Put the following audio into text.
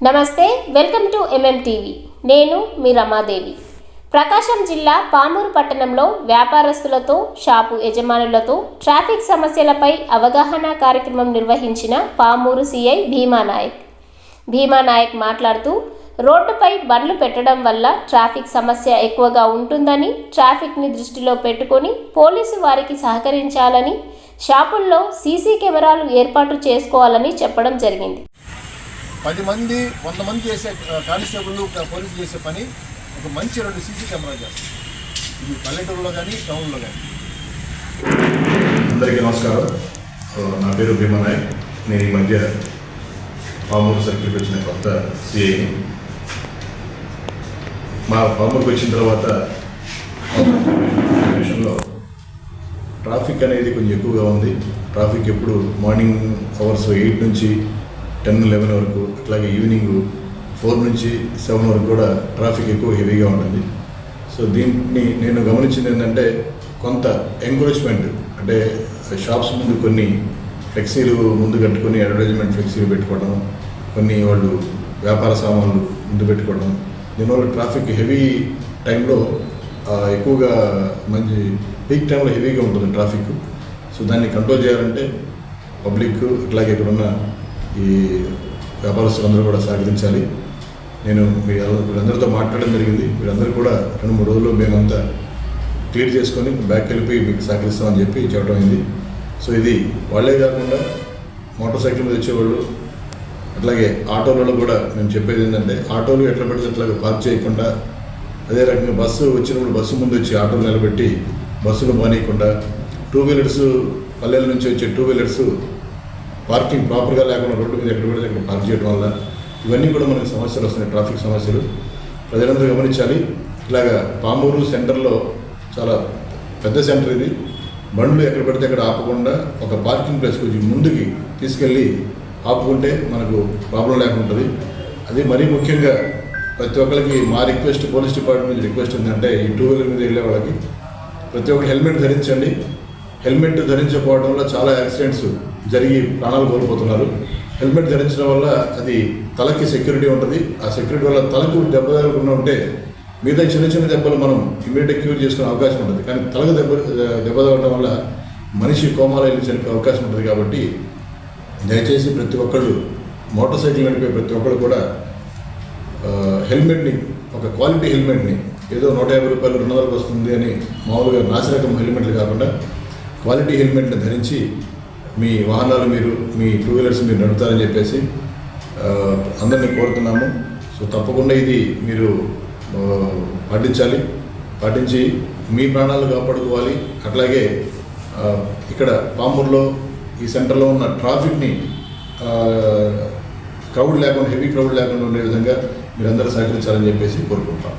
నమస్తే welcome to MM TV నేను మీ రమాదేవి. ప్రకాశం జిల్లా పామూరు పట్టణంలో వ్యాపారస్తులతో షాపు యజమానులతో ట్రాఫిక్ సమస్యలపై అవగాహన కార్యక్రమం నిర్వహించిన పామూరు సిఐ భీమానాయక్. భీమానాయక్ మాట్లాడుతూ రోడ్డుపై బండ్లు పెట్టడం వల్ల ట్రాఫిక్ సమస్య ఎక్కువగా ఉంటుందని ట్రాఫిక్ని దృష్టిలో పెట్టుకొని పోలీసు వారికి సహకరించాలని షాపుల్లో సీసీ కెమెరాలు ఏర్పాటు చేసుకోవాలని చెప్పడం జరిగింది. పది మంది వంద మంది చేసే కానిస్టేబుల్ పోలీసు చేసే పని ఒక మంచి రెండు సీసీ కెమెరా చేస్తారు ఇది పల్లెటూరులో కానీ టౌన్లో కానీ. అందరికీ నమస్కారం. నా పేరు భీమా నాయక్. నేను ఈ మధ్య పామూరు సర్కిల్కి వచ్చిన కొత్త సిఐని మా పామూరుకి వచ్చిన తర్వాత విషయంలో ట్రాఫిక్ అనేది కొంచెం ఎక్కువగా ఉంది. ట్రాఫిక్ ఎప్పుడు మార్నింగ్ అవర్స్ ఎయిట్ నుంచి టెన్ లెవెన్ వరకు అట్లాగే ఈవినింగ్ ఫోర్ నుంచి సెవెన్ వరకు కూడా ట్రాఫిక్ ఎక్కువ హెవీగా ఉంటుంది. సో దీన్ని నేను గమనించింది ఏంటంటే కొంత ఎంకరేజ్మెంట్ అంటే షాప్స్ ముందు కొన్ని ఫ్లెక్సీలు ముందు కట్టుకొని అడ్వర్టైజ్మెంట్ ఫ్లెక్సీలు పెట్టుకోవడం కొన్ని వాళ్ళు వ్యాపార సామాన్లు ముందు పెట్టుకోవడం దీనివల్ల ట్రాఫిక్ హెవీ టైంలో ఎక్కువగా మంచి పీక్ టైంలో హెవీగా ఉంటుంది ట్రాఫిక్. సో దాన్ని కంట్రోల్ చేయాలంటే పబ్లిక్ అట్లాగే ఇక్కడున్న ఈ వ్యాపారస్తులందరూ కూడా సహకరించాలి నేను మీ వీళ్ళందరితో మాట్లాడడం జరిగింది. వీళ్ళందరూ కూడా రెండు మూడు రోజుల్లో మేమంతా క్లియర్ చేసుకొని బ్యాక్ వెళ్ళిపోయి మీకు సహకరిస్తామని చెప్పి చెప్పడం అయింది. సో ఇది వాళ్ళే కాకుండా మోటార్ సైకిల్ మీద వచ్చేవాళ్ళు అట్లాగే ఆటోలలో కూడా మేము చెప్పేది ఏంటంటే ఆటోలు ఎట్లా పెడితే అట్లా పార్క్ చేయకుండా అదే రకంగా బస్సు వచ్చినప్పుడు బస్సు ముందు వచ్చి ఆటోలు నిలబెట్టి బస్సులు మానేయకుండా టూ వీలర్స్ పల్లెల నుంచి వచ్చే టూ వీలర్స్ పార్కింగ్ ప్రాపర్గా లేకుండా రోడ్డు మీద ఎక్కడ పెడితే అక్కడ పార్క్ చేయడం వల్ల ఇవన్నీ కూడా మనకి సమస్యలు వస్తున్నాయి ట్రాఫిక్ సమస్యలు. ప్రజలందరూ గమనించాలి. ఇలాగా పామూరు సెంటర్లో చాలా పెద్ద సెంటర్ ఇది. బండ్లు ఎక్కడ పడితే అక్కడ ఆపకుండా ఒక పార్కింగ్ ప్లేస్ కొంచెం ముందుకి తీసుకెళ్ళి ఆపుకుంటే మనకు ప్రాబ్లం లేకుండా ఉంటుంది. అది మరీ ముఖ్యంగా ప్రతి ఒక్కరికి మా రిక్వెస్ట్ పోలీస్ డిపార్ట్మెంట్ నుంచి రిక్వెస్ట్ ఏంటంటే ఈ టూ వీలర్ మీద వెళ్ళే వాళ్ళకి ప్రతి ఒక్కరు హెల్మెట్ ధరించండి. హెల్మెట్ ధరించకపోవడం వల్ల చాలా యాక్సిడెంట్స్ జరిగి ప్రాణాలు కోల్పోతున్నారు. హెల్మెట్ ధరించడం వల్ల అది తలకి సెక్యూరిటీ ఉంటుంది. ఆ సెక్యూరిటీ వల్ల తలకు దెబ్బ తగలకుండా ఉంటే మిగతా చిన్న చిన్న దెబ్బలు మనం ఇమీడియట్గా క్యూర్ చేసుకునే అవకాశం ఉంటుంది. కానీ తలకు దెబ్బ దెబ్బ తగలడం వల్ల మనిషి కోమాలో వెళ్ళి చనిపోయే అవకాశం ఉంటుంది కాబట్టి దయచేసి ప్రతి ఒక్కళ్ళు మోటార్ సైకిల్ నడిపే ప్రతి ఒక్కళ్ళు కూడా హెల్మెట్ని ఒక క్వాలిటీ హెల్మెట్ని ఏదో నూట యాభై రూపాయలు రెండు వందలకు వస్తుంది అని మామూలుగా నాసిరకం హెల్మెట్లు కాకుండా క్వాలిటీ హెల్మెట్ని ధరించి మీ వాహనాలు మీరు మీ టూ వీలర్స్ మీరు నడుపుతారని చెప్పేసి అందరినీ కోరుతున్నాము. సో తప్పకుండా ఇది మీరు పాటించాలి. పాటించి మీ ప్రాణాలు కాపాడుకోవాలి. అట్లాగే ఇక్కడ పామూరులో ఈ సెంటర్లో ఉన్న ట్రాఫిక్ని క్రౌడ్ లేకుండా హెవీ క్రౌడ్ లేకుండా ఉండే విధంగా మీరందరూ సహకరించాలని చెప్పేసి కోరుకుంటాం